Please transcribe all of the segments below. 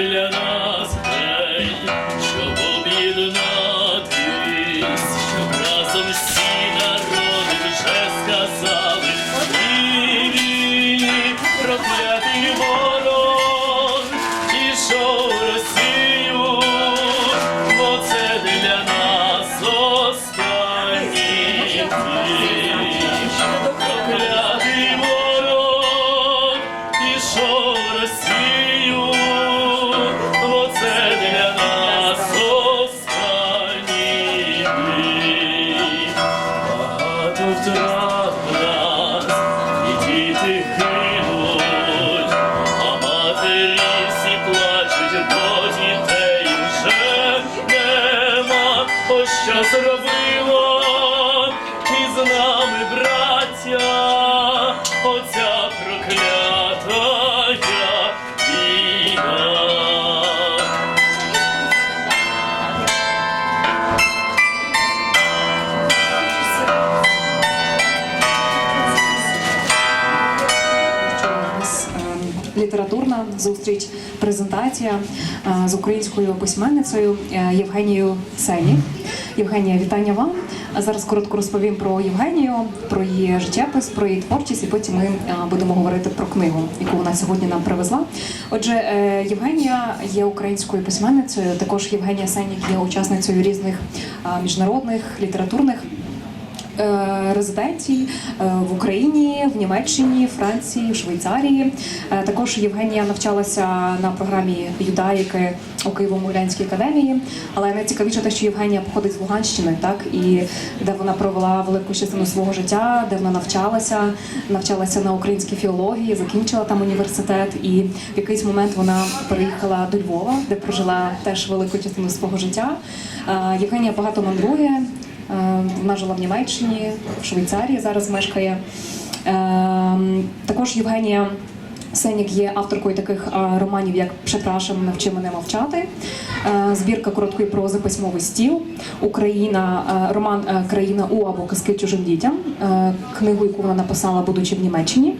для нас зустріч, презентація е, з українською письменницею е, Євгенією Сені. Євгенія, вітання вам. Зараз коротко розповім про Євгенію, про її життєпис, про її творчість, і потім ми е, будемо говорити про книгу, яку вона сьогодні нам привезла. Отже, Євгенія є українською письменницею. Також Євгенія Сенік є учасницею різних міжнародних літературних резиденцій е, в Україні, в Німеччині, Франції, в Швейцарії. Е, Також Євгенія навчалася на програмі юдаїки у Києво-Могилянській академії. Але найцікавіше те, що Євгенія походить з Луганщини, так і де вона провела велику частину свого життя, де вона навчалася, навчалася на українській філології, закінчила там університет. І в якийсь момент вона переїхала до Львова, де прожила теж велику частину свого життя. Е, Євгенія багато мандрує. Е, Вона жила в Німеччині, в Швейцарії зараз мешкає. Е, Також Євгенія Сенік є авторкою таких е, романів, як Пшетрашем навчи мене мовчати, збірка короткої прози Письмовий стіл, Україна, роман Країна У або Казки чужим дітям, книгу, яку вона написала, будучи в Німеччині.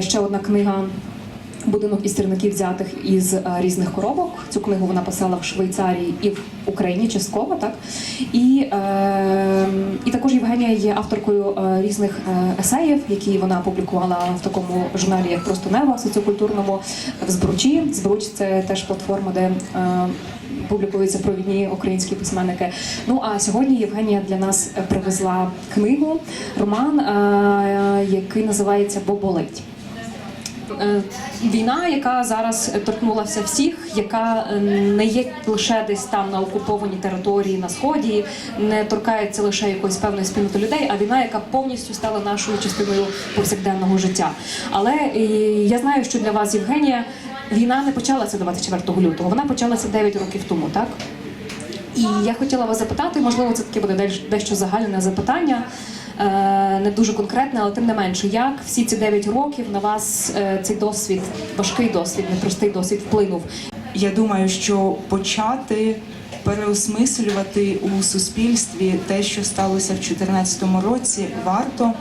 Ще одна книга будинок із сірників взятих із е, різних коробок. Цю книгу вона писала в Швейцарії і в Україні частково, так і, е, і також Євгенія є авторкою е, різних е, есеїв, які вона публікувала в такому журналі, як просто нева соціокультурному в Збручі. Збруч це теж платформа, де е, публікуються провідні українські письменники. Ну а сьогодні Євгенія для нас привезла книгу, роман, який називається Боболить. Війна, яка зараз торкнулася всіх, яка е, не є лише десь там на окупованій території на сході, не торкається лише якоїсь певної спільноти людей, а війна, яка повністю стала нашою частиною повсякденного життя. Але е, я знаю, що для вас, Євгенія, війна не почалася 24 лютого, вона почалася 9 років тому, так? І я хотіла вас запитати, можливо, це таке буде дещо- загальне запитання, е, не дуже конкретне, але тим не менше, як всі ці 9 років на вас е, цей досвід, важкий досвід, непростий досвід вплинув? Я думаю, що почати переосмислювати у суспільстві те, що сталося в 2014 році, варто.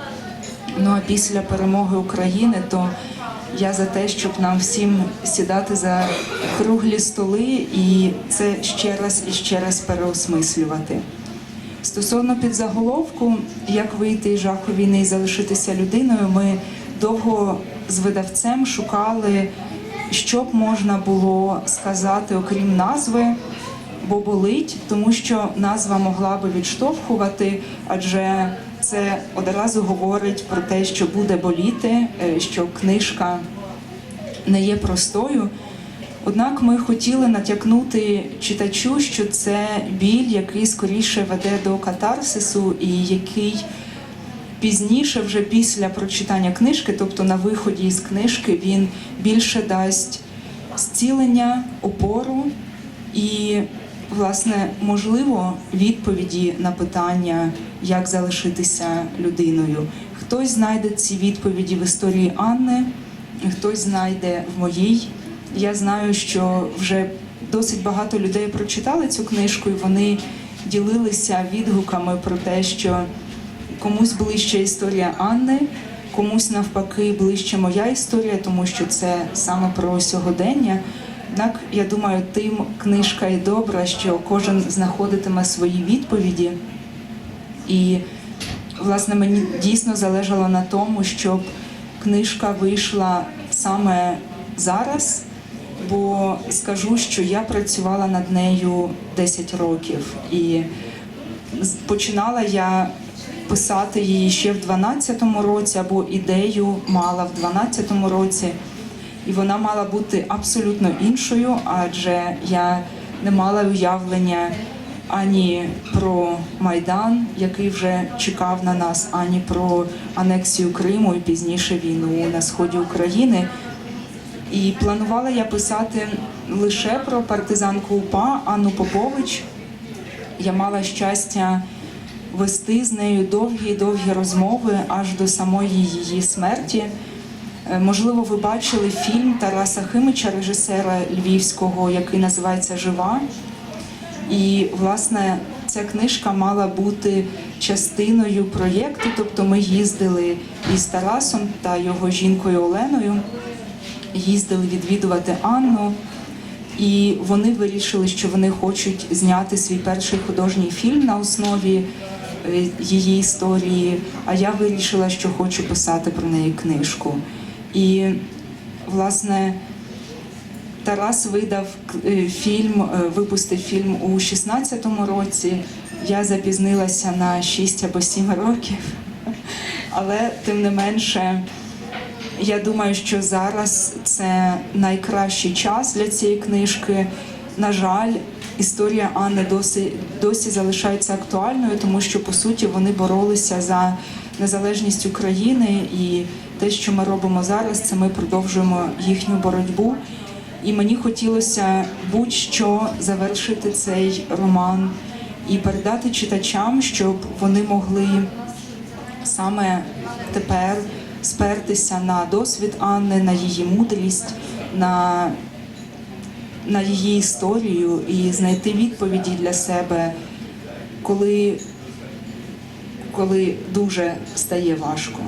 Ну а після перемоги України, то я за те, щоб нам всім сідати за круглі столи і це ще раз і ще раз переосмислювати. Стосовно підзаголовку, як вийти із жаху війни і залишитися людиною, ми довго з видавцем шукали, що б можна було сказати, окрім назви, бо болить, тому що назва могла би відштовхувати, адже це одразу говорить про те, що буде боліти, е, що книжка не є простою. Однак ми хотіли натякнути читачу, що це біль, який скоріше веде до катарсису, і який пізніше, вже після прочитання книжки, тобто на виході із книжки, він більше дасть зцілення, опору і, власне, можливо, відповіді на питання, як залишитися людиною. Хтось знайде ці відповіді в історії Анни, хтось знайде в моїй. Я знаю, що вже досить багато людей прочитали цю книжку, і вони ділилися відгуками про те, що комусь ближче історія Анни, комусь навпаки ближче моя історія, тому що це саме про сьогодення. Однак, я думаю, тим книжка і добра, що кожен знаходитиме свої відповіді. І, власне, мені дійсно залежало на тому, щоб книжка вийшла саме зараз, бо скажу, що я працювала над нею 10 років. І починала я писати її ще в 12-му році, або ідею мала в 12-му році. І вона мала бути абсолютно іншою, адже я не мала уявлення ані про Майдан, який вже чекав на нас, ані про анексію Криму і пізніше війну на сході України. І планувала я писати лише про партизанку УПА Анну Попович. Я мала щастя вести з нею довгі-довгі розмови аж до самої її смерті. Е, Можливо, ви бачили фільм Тараса Химича, режисера львівського, який називається Жива. І, власне, ця книжка мала бути частиною проєкту. Тобто ми їздили із Тарасом та його жінкою Оленою, їздили відвідувати Анну. І вони вирішили, що вони хочуть зняти свій перший художній фільм на основі е, її історії. А я вирішила, що хочу писати про неї книжку. І, власне, Тарас видав е, фільм, е, випустив фільм у 16-му році. Я запізнилася на 6 або 7 років. Але тим не менше, я думаю, що зараз це найкращий час для цієї книжки. На жаль, історія Анни досі, досі залишається актуальною, тому що по суті вони боролися за незалежність України, і те, що ми робимо зараз, це ми продовжуємо їхню боротьбу. І мені хотілося будь-що завершити цей роман і передати читачам, щоб вони могли саме тепер спертися на досвід Анни, на її мудрість, на, на її історію і знайти відповіді для себе, коли, коли дуже стає важко.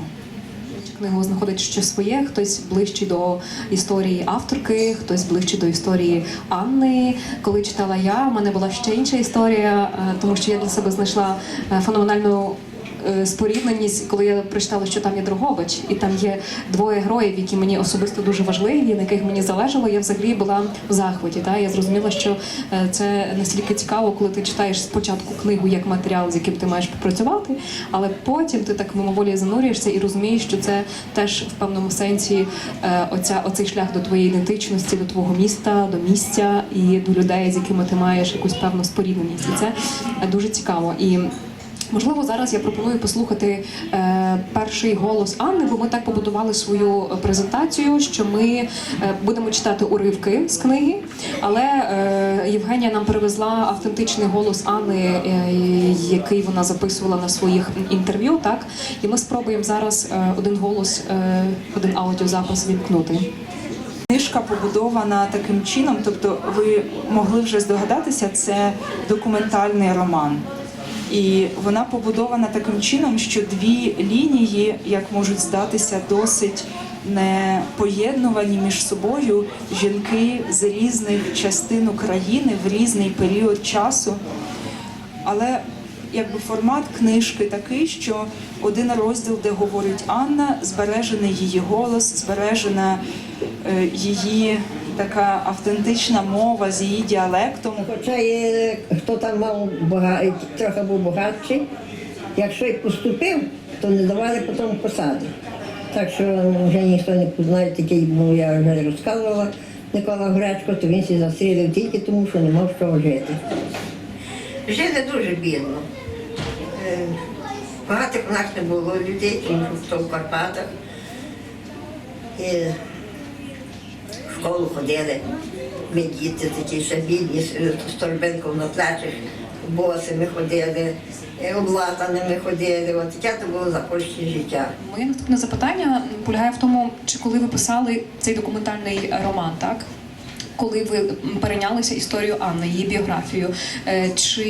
Книгу знаходить щось своє, хтось ближчий до історії авторки, хтось ближчий до історії Анни. Коли читала я, у мене була ще інша історія, е, тому що я для себе знайшла е, феноменальну спорідненість, коли я прочитала, що там є Дрогобич, і там є двоє героїв, які мені особисто дуже важливі, на яких мені залежало. Я взагалі була в захваті. Та я зрозуміла, що е, це настільки цікаво, коли ти читаєш спочатку книгу як матеріал, з яким ти маєш попрацювати, але потім ти так мимоволі занурюєшся і розумієш, що це теж в певному сенсі е, оця оцей шлях до твоєї ідентичності, до твого міста, до місця і до людей, з якими ти маєш якусь певну спорідненість. І це е, дуже цікаво. І Можливо, зараз я пропоную послухати е, перший голос Анни, бо ми так побудували свою презентацію, що ми е, будемо читати уривки з книги, але е, Євгенія нам привезла автентичний голос Анни, е, який вона записувала на своїх інтерв'ю. Так, і ми спробуємо зараз е, один голос, е, один аудіозапис вімкнути. Книжка побудована таким чином, тобто ви могли вже здогадатися, це документальний роман. І вона побудована таким чином, що дві лінії, як можуть здатися, досить не поєднувані між собою жінки з різних частин України в різний період часу. Але якби формат книжки такий, що один розділ, де говорить Анна, збережений її голос, збережена е, її така автентична мова з її діалектом. Хоча є, хто там мав бага... трохи був багатший, якщо й поступив, то не давали потім посади. Так що вже ніхто не познає, такий був, я вже розказувала Микола Гречко, то він сі застрілив тільки тому, що не мав з чого жити. Жили дуже бідно. Е, Багатих у нас не було людей, тому що в Карпатах. І в школу ходили. Ми діти такі ще бідні, з торбинком на плечах, босими ходили, е, облатаними ходили. От таке то було запорожче життя. Моє наступне запитання полягає в тому, чи коли ви писали цей документальний роман, так? Коли ви перейнялися історію Анни, її біографію, е, чи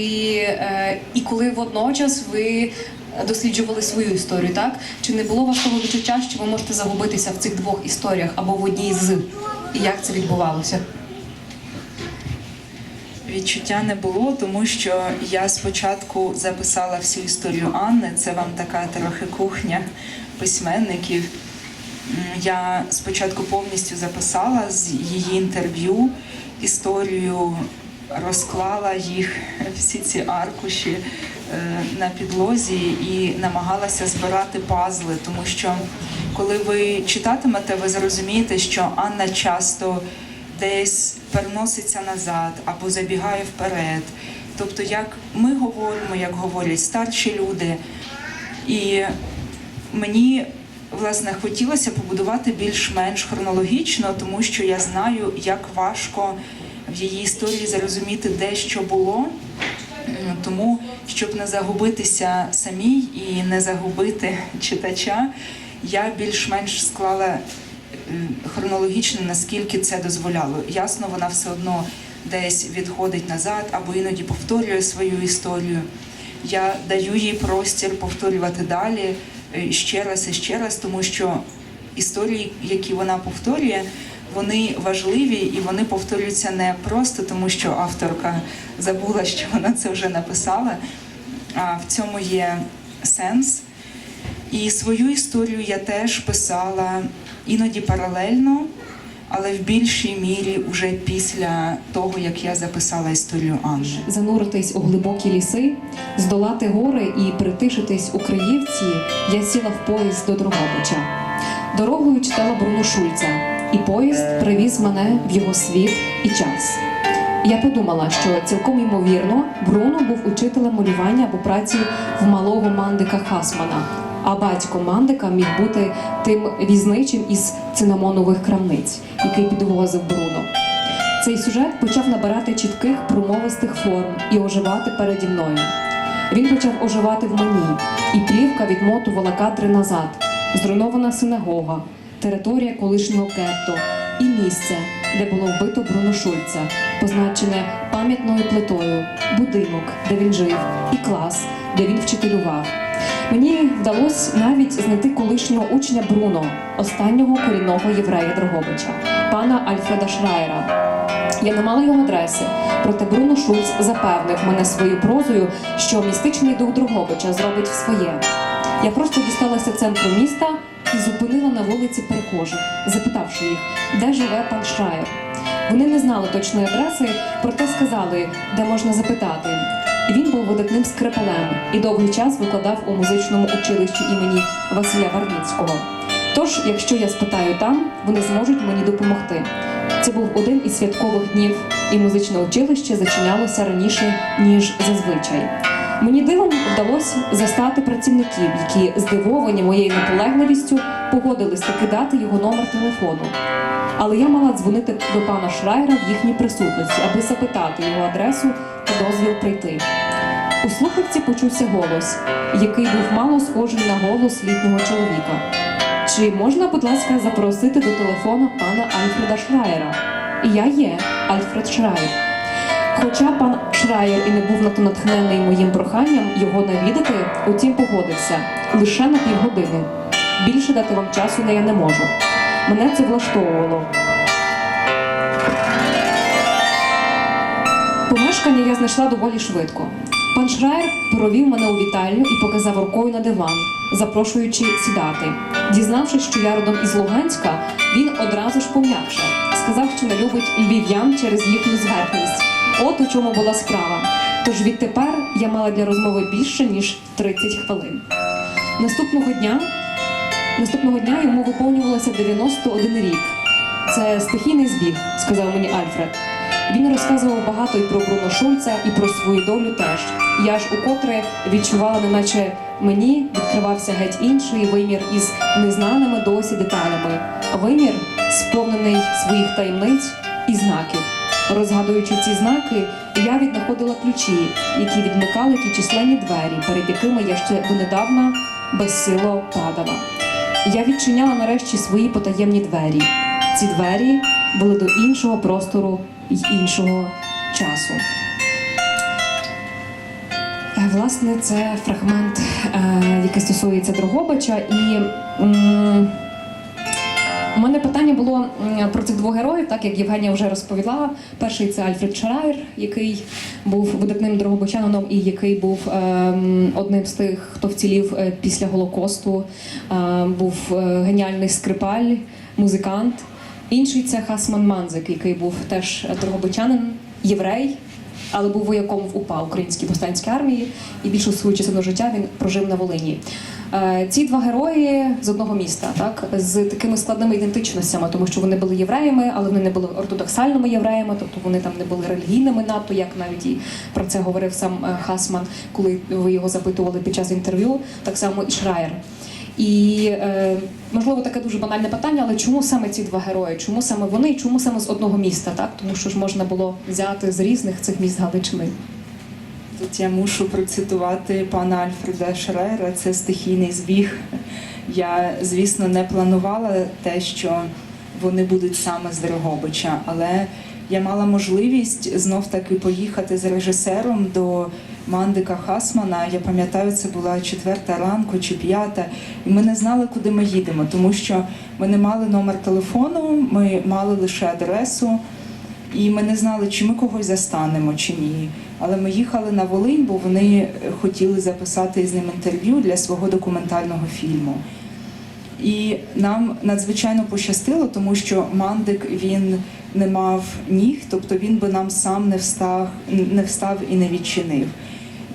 е, і коли водночас ви досліджували свою історію, так? Чи не було того відчуття, що ви можете загубитися в цих двох історіях або в одній з? І як це відбувалося? відчуття не було, тому що я спочатку записала всю історію Анни. Це вам така трохи кухня письменників. Я спочатку повністю записала з її інтерв'ю історію, розклала їх всі ці аркуші на підлозі і намагалася збирати пазли, тому що коли ви читатимете, ви зрозумієте, що Анна часто десь переноситься назад або забігає вперед. Тобто, як ми говоримо, як говорять старші люди, і мені власне хотілося побудувати більш-менш хронологічно, тому що я знаю, як важко в її історії зрозуміти, де що було. Тому, щоб не загубитися самій і не загубити читача, я більш-менш склала е, хронологічно, наскільки це дозволяло. Ясно, вона все одно десь відходить назад або іноді повторює свою історію. Я даю їй простір повторювати далі е, ще раз і ще раз, тому що історії, які вона повторює, вони важливі і вони повторюються не просто тому, що авторка забула, що вона це вже написала. А в цьому є сенс. І свою історію я теж писала іноді паралельно, але в більшій мірі вже після того, як я записала історію Анни. зануритись у глибокі ліси, здолати гори і притишитись у Криївці, я сіла в поїзд до Дрогобича. Дорогою читала Бруно Шульца, і поїзд привіз мене в його світ і час. Я подумала, що цілком ймовірно Бруно був учителем малювання або праці в малого мандика Хасмана, а батько мандика міг бути тим візничим із цинамонових крамниць, який підвозив Бруно. Цей сюжет почав набирати чітких промовистих форм і оживати переді мною. Він почав оживати в мені, і плівка відмотувала кадри назад, зруйнована синагога, територія колишнього гетто і місце, де було вбито Бруно Шульца, позначене пам'ятною плитою, будинок, де він жив, і клас, де він вчителював. Мені вдалося навіть знайти колишнього учня Бруно, останнього корінного єврея Дрогобича, пана Альфреда Шрайера. Я не мала його адреси, проте Бруно Шульц запевнив мене своєю прозою, що містичний дух Дрогобича зробить своє. Я просто дісталася центру міста і зупинила на вулиці перехожих, запитавши їх, де живе пан Шрайер. Вони не знали точної адреси, проте сказали, де можна запитати. Він був видатним скрипалем і довгий час викладав у музичному училищі імені Василя Варніцького. Тож, якщо я спитаю там, вони зможуть мені допомогти. Це був один із святкових днів, і музичне училище зачинялося раніше, ніж зазвичай. Мені дивом вдалося застати працівників, які, здивовані моєю наполегливістю, погодились таки дати його номер телефону. Але я мала дзвонити до пана Шрайера в їхній присутності, аби запитати його адресу та дозвіл прийти. У слухавці почувся голос, який був мало схожий на голос літнього чоловіка. Чи можна, будь ласка, запросити до телефона пана Альфреда Шрайера? Я є Альфред Шрайер. Хоча пан Шрайер і не був надто натхнений моїм проханням його навідати, утім погодився лише на півгодини. Більше дати вам часу не я не можу. Мене це влаштовувало. Помешкання я знайшла доволі швидко. Пан Шрайер провів мене у вітальню і показав рукою на диван, запрошуючи сідати. Дізнавшись, що я родом із Луганська, він одразу ж пом'якшав. Сказав, що не любить львів'ян через їхню зверхність. От у чому була справа. Тож відтепер я мала для розмови більше ніж 30 хвилин. Наступного дня Наступного дня йому виповнювалося 91 рік. Це стихійний збіг, сказав мені Альфред. Він розказував багато і про Бруно Шульца, і про свою долю теж. Я ж укотре відчувала, неначе мені відкривався геть інший вимір із незнаними досі деталями. Вимір, сповнений своїх таємниць і знаків. Розгадуючи ці знаки, я віднаходила ключі, які відмикали ті численні двері, перед якими я ще донедавна безсило падала. Я відчиняла нарешті свої потаємні двері. Ці двері були до іншого простору й іншого часу. Е, Власне, це фрагмент, е, який стосується Дрогобича, і У мене питання було про цих двох героїв, так як Євгенія вже розповіла. Перший це Альфред Шрайер, який був видатним дрогобичанином і який був ем, одним з тих, хто вцілів е, після Голокосту. Е, був е, геніальний скрипаль, музикант. Інший це Хасман Манзик, який був теж дрогобичанин, єврей, але був вояком в УПА Українській повстанській армії, і більшу свою частину життя він прожив на Волині. Е, Ці два герої з одного міста, так з такими складними ідентичностями, тому що вони були євреями, але вони не були ортодоксальними євреями, тобто вони там не були релігійними надто, як навіть і про це говорив сам е, Хасман, коли ви його запитували під час інтерв'ю. Так само і Шраєр. І е, можливо таке дуже банальне питання, але чому саме ці два герої? Чому саме вони? Чому саме з одного міста? Так тому що ж можна було взяти з різних цих міст Галичини. Тут я мушу процитувати пана Альфреда Шрайера, це стихійний збіг. Я, звісно, не планувала те, що вони будуть саме з Дрогобича, але я мала можливість знов таки поїхати з режисером до Мандика Хасмана. Я пам'ятаю, це була четверта ранку чи п'ята, і ми не знали, куди ми їдемо, тому що ми не мали номер телефону, ми мали лише адресу. І ми не знали, чи ми когось застанемо, чи ні. Але ми їхали на Волинь, бо вони хотіли записати з ним інтерв'ю для свого документального фільму. І нам надзвичайно пощастило, тому що Мандик він не мав ніг, тобто він би нам сам не встав, не встав і не відчинив.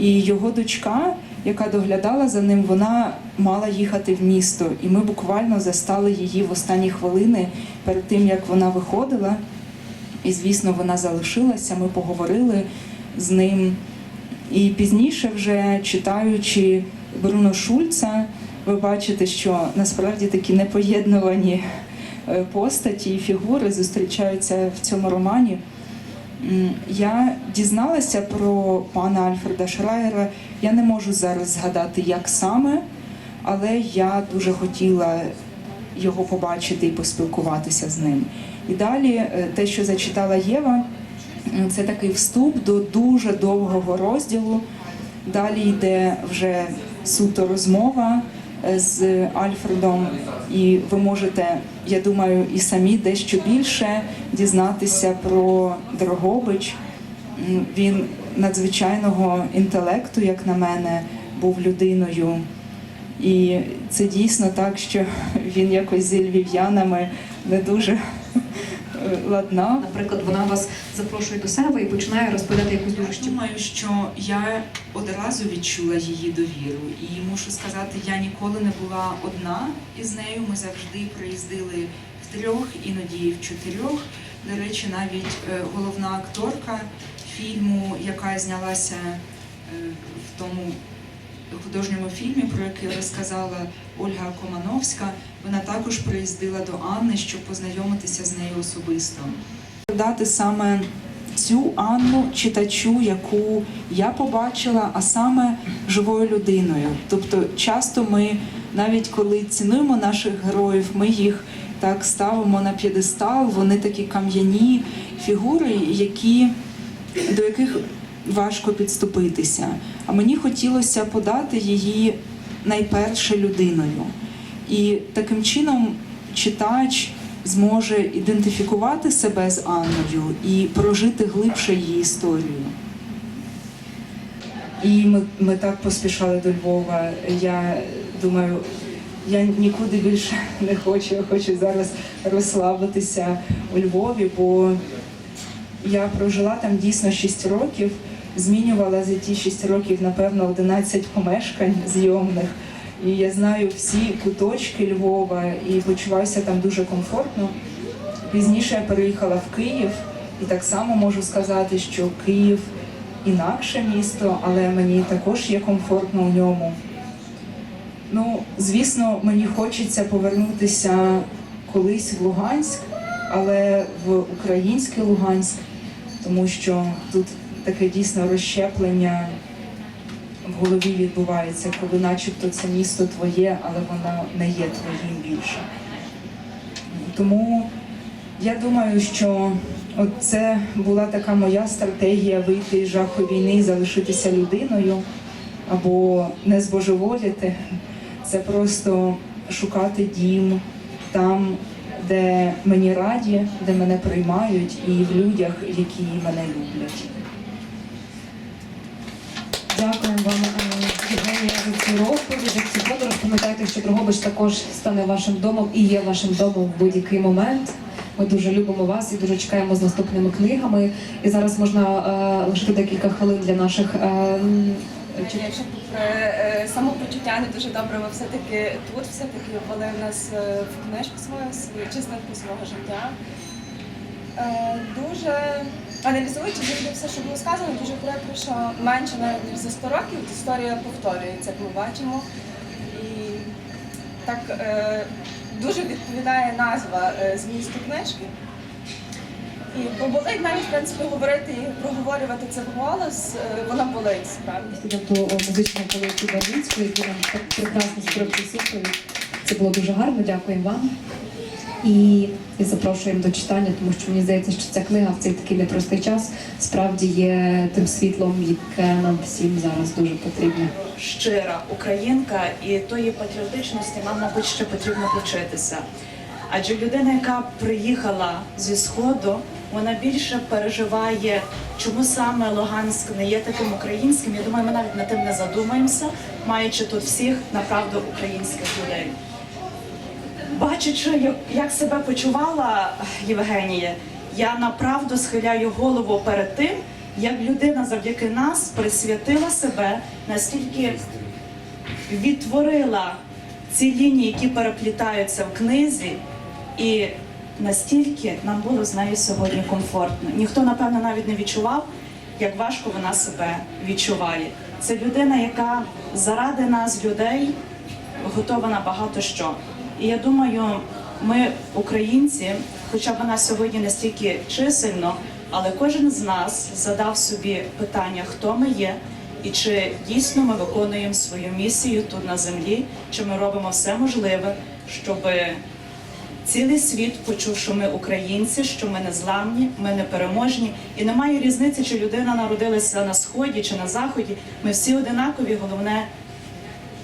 І його дочка, яка доглядала за ним, вона мала їхати в місто. І ми буквально застали її в останні хвилини перед тим, як вона виходила. І, звісно, вона залишилася. Ми поговорили з ним. І пізніше, вже читаючи Бруно Шульца, ви бачите, що насправді такі непоєднувані е, постаті і фігури зустрічаються в цьому романі. Я дізналася про пана Альфреда Шрайера. Я не можу зараз згадати, як саме, але я дуже хотіла його побачити і поспілкуватися з ним. І далі е, те, що зачитала Єва, це такий вступ до дуже довгого розділу. Далі йде вже суто розмова з Альфредом, і ви можете, я думаю, і самі дещо більше дізнатися про Дрогобич. Він надзвичайного інтелекту, як на мене, був людиною. І це дійсно так, що він якось зі львів'янами не дуже е, ладнав. Наприклад, вона вас запрошує до себе і починає розповідати якусь дуже Я думаю, що я одразу відчула її довіру, і мушу сказати, я ніколи не була одна із нею. Ми завжди приїздили в трьох, іноді в чотирьох. До речі, навіть е, головна акторка фільму, яка знялася е, в тому художньому фільмі, про який розказала Ольга Комановська, вона також приїздила до Анни, щоб познайомитися з нею особисто. Дати саме цю Анну читачу, яку я побачила, а саме живою людиною. Тобто, часто ми, навіть коли цінуємо наших героїв, ми їх так ставимо на п'єдестал, вони такі кам'яні фігури, які, до яких важко підступитися. А мені хотілося подати її найперше людиною. І таким чином читач зможе ідентифікувати себе з Анною і прожити глибше її історію. І ми, ми так поспішали до Львова. Я думаю, я нікуди більше не хочу. Я хочу зараз розслабитися у Львові, бо я прожила там дійсно 6 років, змінювала за ті 6 років, напевно, 11 помешкань зйомних. І я знаю всі куточки Львова і почуваюся там дуже комфортно. Пізніше я переїхала в Київ, і так само можу сказати, що Київ інакше місто, але мені також є комфортно у ньому. Ну, звісно, мені хочеться повернутися колись в Луганськ, але в український Луганськ, тому що тут таке дійсно розщеплення в голові відбувається, коли начебто це місто твоє, але воно не є твоїм більше. Тому я думаю, що от це була така моя стратегія вийти з жаху війни залишитися людиною або не збожеволіти. Це просто шукати дім там, де мені раді, де мене приймають, і в людях, які мене люблять. Дякуємо вам, е, Євгенія, за цю розповідь, за цю подорож. Пам'ятайте, що Дрогобич також стане вашим домом і є вашим домом в будь-який момент. Ми дуже любимо вас і дуже чекаємо з наступними книгами. І зараз можна е, лишити декілька хвилин для наших. е, чи- Якщо попри е, самопочуття не дуже добре, ви все-таки тут все-таки ввели нас е, в книжку свою, свою свого життя. Е, Дуже аналізуючи завжди все, що було сказано, дуже прикро, що менше навіть ніж за 100 років історія повторюється, як ми бачимо. І так е, дуже відповідає назва е, змісту книжки. І бо болить навіть в принципі говорити і проговорювати це вголос, е, воно болить справді. музичного колективу Барлінського, який нам так прекрасно цю супровід. Це було дуже гарно, дякуємо вам. І, запрошуємо до читання, тому що мені здається, що ця книга в цей такий непростий час справді є тим світлом, яке нам всім зараз дуже потрібно. щира українка, і тої патріотичності нам, мабуть, ще потрібно повчитися. Адже людина, яка приїхала зі сходу, вона більше переживає, чому саме Луганськ не є таким українським. Я думаю, ми навіть над тим не задумаємося, маючи тут всіх направду українських людей. Бачачи, як- себе почувала Євгенія, я направду схиляю голову перед тим, як людина завдяки нас присвятила себе, настільки відтворила ці лінії, які переплітаються в книзі, і настільки нам було з нею сьогодні комфортно. Ніхто, напевно, навіть не відчував, як важко вона себе відчуває. Це людина, яка заради нас, людей, готова на багато що. І я думаю, ми, українці, хоча вона сьогодні не стільки чисельно, але кожен з нас задав собі питання, хто ми є, і чи дійсно ми виконуємо свою місію тут на землі, чи ми робимо все можливе, щоб цілий світ почув, що ми українці, що ми не зламні, ми не переможні. І немає різниці, чи людина народилася на сході чи на заході. Ми всі одинакові. Головне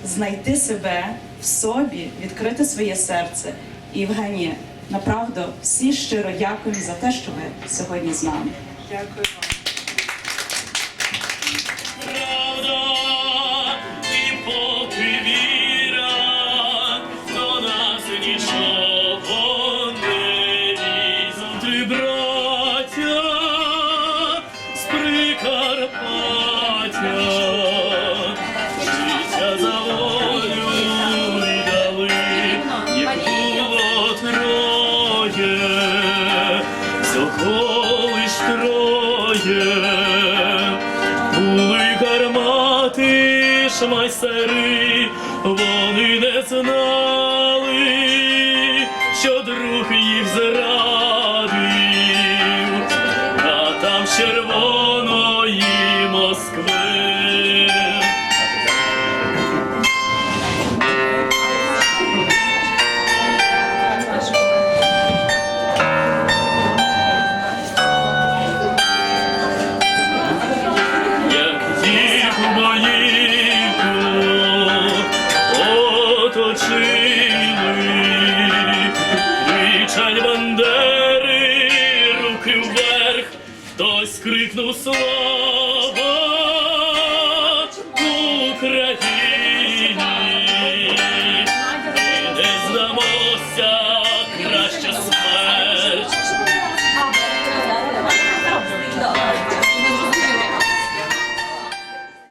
знайти себе в собі, відкрити своє серце. І Євгенія, направду всі щиро дякуємо за те, що ви сьогодні з нами. Дякую майстери, вони не знали, що друг їх зрадив, а там червоної Москви.